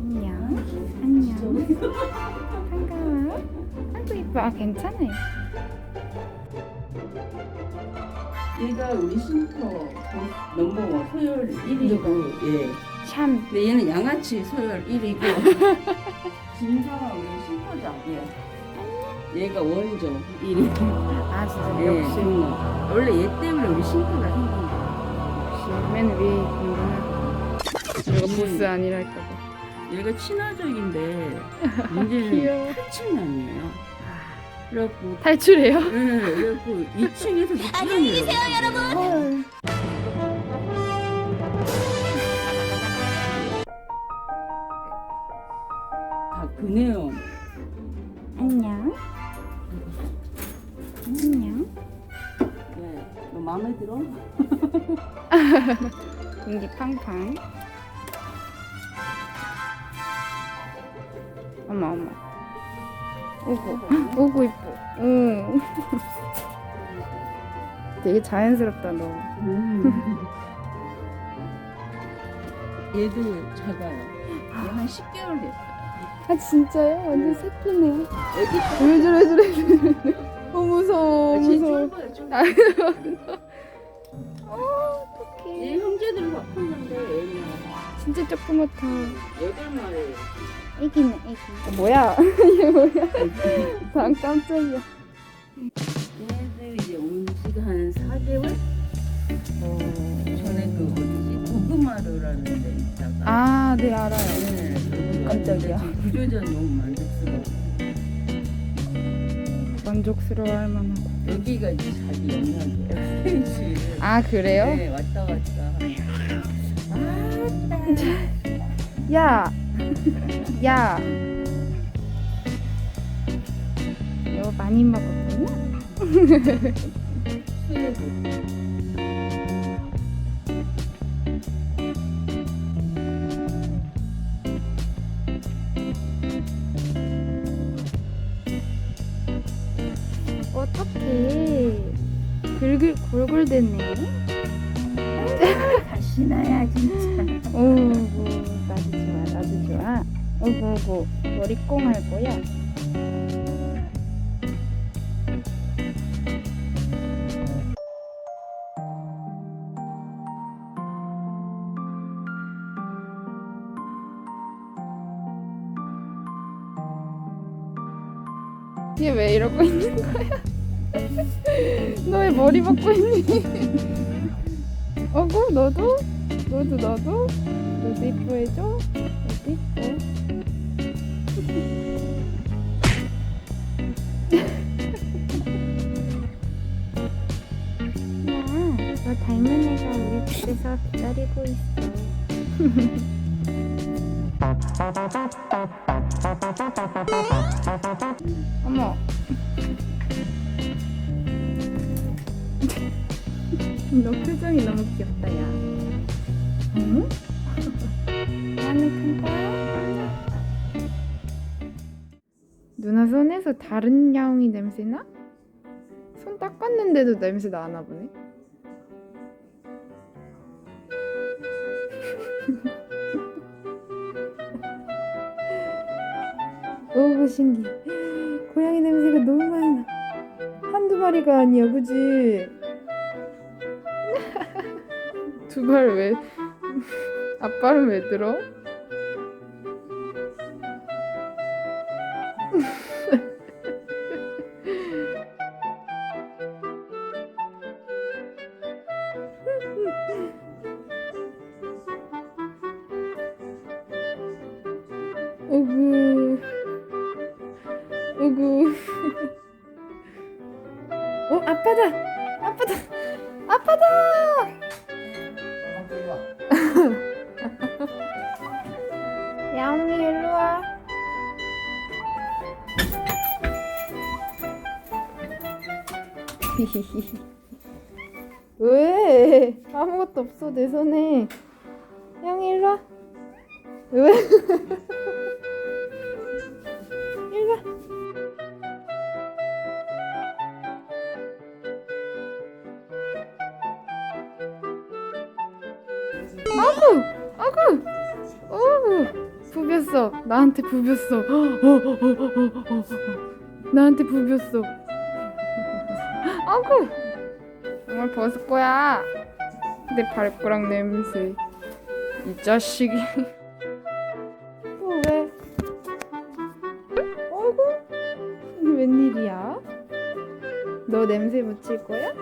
안녕. 안녕. 반가워. 아이고 이뻐. 아 괜찮아요. 얘가 우리 쉼터 넘버원 소열 1위고 예. 참. 근데 얘는 양아치 소열 1위고 진서가 우리 쉼터장이에요. 얘가 원조 1위. 아 진짜 예, 역시 음. 원래 얘 때문에 우리 쉼터가 생긴 거야. 역시 맨 위에 있구나. 이거 보스 아니랄까 봐. 얘가 친화적인데 문제는 귀여워. 탈출남이에요. 그래갖고 탈출해요? 네, 그래갖고 2층에서 안녕히 계세요 여러분. 다 그네요. 안녕. 안녕. 네, 너 마음에 들어? 공기 팡팡. 어머 어머. 오고 오고 이뻐. 응. 되게 자연스럽다 너. 얘도 작아요. 얘 한 10개월 됐어요. 아 진짜요? 완전 새끼네. 애기 왜 저래 왜 저래. 왜 저래. 어 무서워 제일 무서워. 좁아요, 좀. 어 어떡해. 얘 형제들과 컸는데 얘는 진짜 조그맣다. 여덟 마리. 애기네 애기. 어, 뭐야? 얘 뭐야? 방 깜짝이야. 얘네들 이제 온 지가 한 4개월? 어... 전에 그 어디지? 도그마루라는 데 있다가 아, 네 알아요. 네, 깜짝이야. 지금 구조전 너무 만족스러워. 만족스러워 할 만하고. 여기가 이제 자기 영역이에요. 스테이지. 아 그래요? 네, 왔다 갔다. 야, 야. 너 많이 먹었구나. 수혜도. 어떡해. 긁을 골골대네. 다시 나야 진짜. 오구 나도 좋아 나도 좋아. 오구 오구 머리꽁 할 거야. 얘왜 이러고 있는 거야? 너왜 머리 박고 있니? 어구 너도? 너도 너도? 너도 이뻐해줘? 너도 이뻐 야, 너 닮은 애가 우리 집에서 기다리고 있어. 어머. 너 표정이 너무 귀엽다 야 누나 손에서 다른 야옹이 냄새나? 손 닦았는데도 냄새 나나 보네 오구 신기해 고양이 냄새가 너무 많이 나 한두 마리가 아니야 그지? 두 발 왜 아빠는 왜 들어? 오구 오구 어 아빠다 아빠다 아빠다 야옹이 일로 와 왜? 아무것도 없어 내 손에. 형이 일로 와. 왜? 아구! 아구! 오! 부볐어. 나한테 부볐어. 어, 어, 어. 나한테 부볐어. 아구! 정말 벗을 거야. 내 발가락 냄새. 이 자식이. 어, 왜? 어이구. 웬일이야? 너 냄새 묻힐 거야?